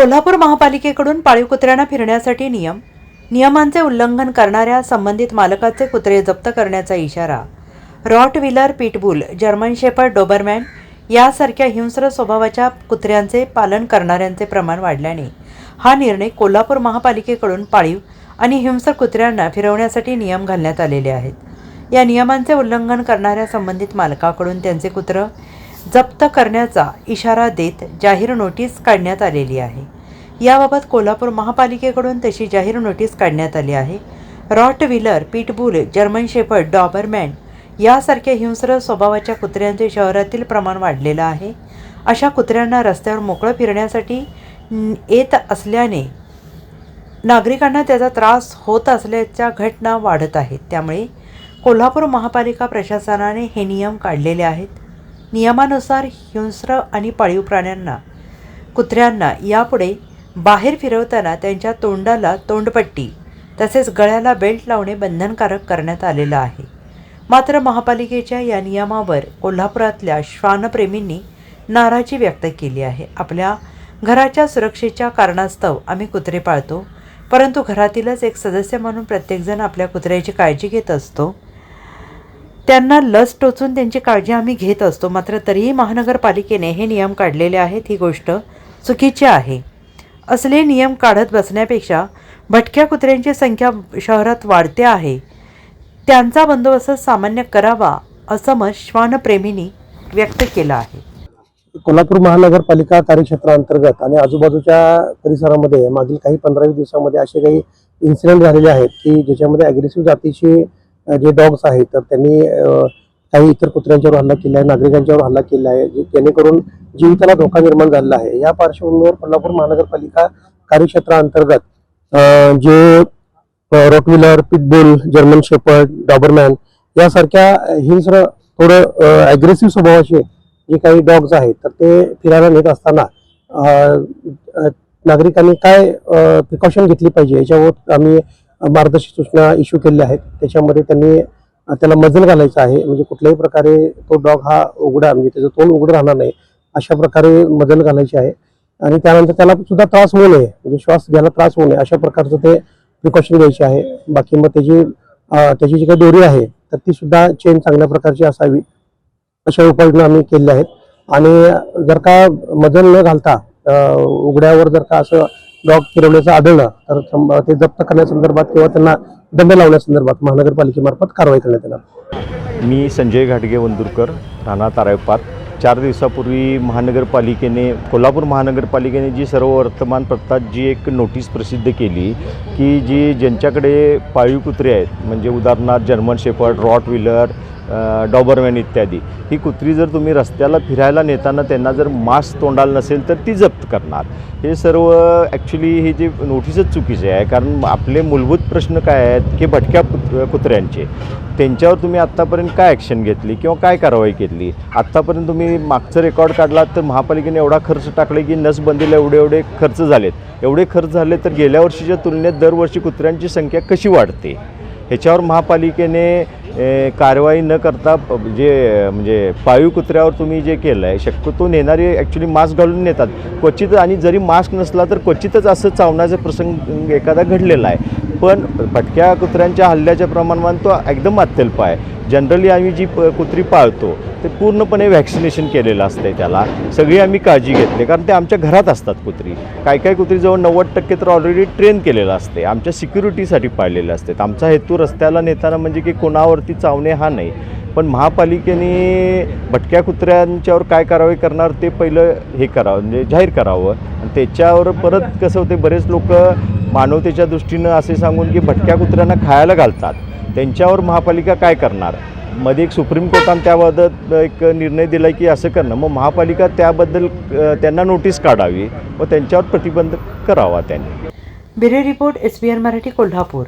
कोल्हापूर महापालिकेकडून पाळीव कुत्र्यांना फिरण्यासाठी नियम. नियमांचे उल्लंघन करणाऱ्या संबंधित मालकाचे कुत्रे जप्त करण्याचा इशारा. Rottweiler pitbull German shepherd Doberman यासारख्या हिंस्र स्वभावाच्या कुत्र्यांचे पालन करणाऱ्यांचे प्रमाण वाढल्याने हा निर्णय कोल्हापूर महापालिकेकडून पाळीव आणि हिंस्र कुत्र्यांना फिरवण्यासाठी नियम घालण्यात आलेले आहेत. या नियमांचे उल्लंघन करणाऱ्या संबंधित मालकाकडून त्यांचे कुत्रं जप्त करण्याचा इशारा देत जाहीर नोटीस काढण्यात आलेली आहे. याबाबत कोल्हापूर महापालिकेकडून तशी जाहीर नोटीस काढण्यात आली आहे. Rottweiler pitbull German shepherd Doberman यासारख्या हिंस्र स्वभावाच्या कुत्र्यांचे शहरातील प्रमाण वाढलेलं आहे. अशा कुत्र्यांना रस्त्यावर मोकळं फिरण्यासाठी येत असल्याने नागरिकांना त्याचा त्रास होत असल्याच्या घटना वाढत आहेत. त्यामुळे कोल्हापूर महापालिका प्रशासनाने हे नियम काढलेले आहेत. नियमानुसार हिंस्र आणि पाळीव प्राण्यांना कुत्र्यांना यापुढे बाहेर फिरवताना त्यांच्या तोंडाला तोंडपट्टी तसेच गळ्याला बेल्ट लावणे बंधनकारक करण्यात आलेलं आहे. मात्र महापालिकेच्या या नियमावर कोल्हापुरातल्या श्वानप्रेमींनी नाराजी व्यक्त केली आहे. आपल्या घराच्या सुरक्षेच्या कारणास्तव आम्ही कुत्रे पाळतो परंतु घरातीलच एक सदस्य म्हणून प्रत्येकजण आपल्या कुत्र्याची काळजी घेत असतो. त्यांना लस टोचून त्यांची काळजी आम्ही घेत असतो. मात्र तरीही महानगरपालिकेने हे नियम काढलेले आहेत. ही गोष्ट चुकीची आहे. असले नियम काढत बसण्यापेक्षा भटक्या कुत्र्यांची संख्या शहरात वाढते आहे. त्यांचा बंदोबस्त सामान्य करावा असं मत श्वानप्रेमींनी व्यक्त केलं आहे. कोल्हापूर महानगरपालिका कार्यक्षेत्रांतर्गत आणि आजूबाजूच्या परिसरामध्ये मागील काही पंधरावी दिवसामध्ये असे काही इन्सिडेंट झालेले आहेत की ज्याच्यामध्ये अग्रेसिव्ह जातीची जे डॉग्स आहेत तर त्यांनी काही इतर कुत्र्यांच्यावर हल्ला केला आहे नागरिकांच्यावर हल्ला केला आहे जे- जेणेकरून जीविताला धोका निर्माण झालेला आहे. या पार्श्वभूमीवर कोल्हापूर महानगरपालिका कार्यक्षेत्राअंतर्गत जे जे rottweiler pitbull German shepherd doberman यासारख्या हिंस्र थोडं ॲग्रेसिव्ह स्वभावाचे जे काही डॉग्स आहेत तर ते फिरायला नेत असताना नागरिकांनी काय प्रिकॉशन घेतली पाहिजे? याच्यावर आम्ही मार्गदर्शक सूचना इश्यू केलेल्या आहेत. त्याच्यामध्ये त्यांनी त्याला मजल घालायचं आहे. म्हणजे कुठल्याही प्रकारे तो डॉग हा उघडा म्हणजे त्याचं तोंड उघडं राहणार नाही अशा प्रकारे मजल घालायची आहे. आणि त्यानंतर त्याला सुद्धा त्रास होऊ नये म्हणजे श्वास घ्यायला त्रास होऊ नये अशा प्रकारचं ते प्रिकॉशन घ्यायचे आहे. बाकी मग त्याची त्याची जी काही दोरी आहे तर ती सुद्धा चेन चांगल्या प्रकारची असावी अशा उपाययोजना आम्ही केल्या आहेत. आणि जर का मजल न घालता उघड्यावर जर का असं डॉग फिरवल्याचं आढळलं तर ते जप्त करण्यासंदर्भात किंवा त्यांना दंड लावण्यासंदर्भात महानगरपालिकेमार्फत कारवाई करण्यात येणार. मी संजय घाटगे वंदुरकर राणा तारायपात. चार दिवसापूर्वी महानगरपालिकेने कोल्हापूर महानगरपालिकेने जी सर्व वर्तमानपत्रात जी एक नोटीस प्रसिद्ध केली की जी ज्यांच्याकडे पाळीव कुत्रे आहेत म्हणजे उदाहरणार्थ German shepherd rot wheeler Doberman इत्यादी. ही कुत्री जर तुम्ही रस्त्याला फिरायला नेताना त्यांना जर मास्क तोंडाला नसेल तर ती जप्त करणार. हे सर्व ॲक्च्युली हे जे नोटीसच चुकीचे आहे कारण आपले मूलभूत प्रश्न काय आहेत की भटक्या कुत्र्यांचे. त्यांच्यावर तुम्ही आत्तापर्यंत काय ॲक्शन घेतली किंवा काय कारवाई केली? आत्तापर्यंत तुम्ही मागचं रेकॉर्ड काढलात तर महापालिकेने एवढा खर्च टाकले की नसबंदीला एवढे एवढे खर्च झालेत. एवढे खर्च झाले तर गेल्या वर्षीच्या तुलनेत दरवर्षी कुत्र्यांची संख्या कशी वाढते? ह्याच्यावर महापालिकेने कारवाई न करता जे म्हणजे पाळीव कुत्र्यावर तुम्ही जे केलं आहे शक्यतो नेणारे ॲक्च्युली मास्क घालून नेतात. क्वचित आणि जरी मास्क नसला तर क्वचितच असं चावण्याचा प्रसंग एखादा घडलेला आहे. पण भटक्या कुत्र्यांच्या हल्ल्याच्या प्रमाणात तो एकदम अत्यल्प आहे. जनरली आम्ही जी प कुत्री पाळतो ते पूर्णपणे व्हॅक्सिनेशन केलेलं असतं त्याला. सगळी आम्ही काळजी घेतली कारण ते आमच्या घरात असतात कुत्री. काय काय कुत्री जवळ नव्वद टक्के तर ऑलरेडी ट्रेन केलेलं असते आमच्या सिक्युरिटीसाठी पाळलेले असतात आमचा हेतू रस्त्याला नेताना म्हणजे की कोणावरती चावणे हा नाही. पण महापालिकेने भटक्या कुत्र्यांच्यावर काय कारवाई करणार ते पहिलं हे करावं म्हणजे जाहीर करावं. आणि त्याच्यावर परत कसं होते बरेच लोक मानवतेच्या दृष्टीनं असे सांगून की भटक्या कुत्र्यांना खायला घालतात. त्यांच्यावर महापालिका काय करणार? मध्ये एक सुप्रीम कोर्टानं त्याबाबत एक निर्णय दिला की असं करणं. मग महापालिका त्याबद्दल त्यांना नोटीस काढावी व त्यांच्यावर प्रतिबंध करावा त्यांनी. Bureau report S B N Marathi Kolhapur.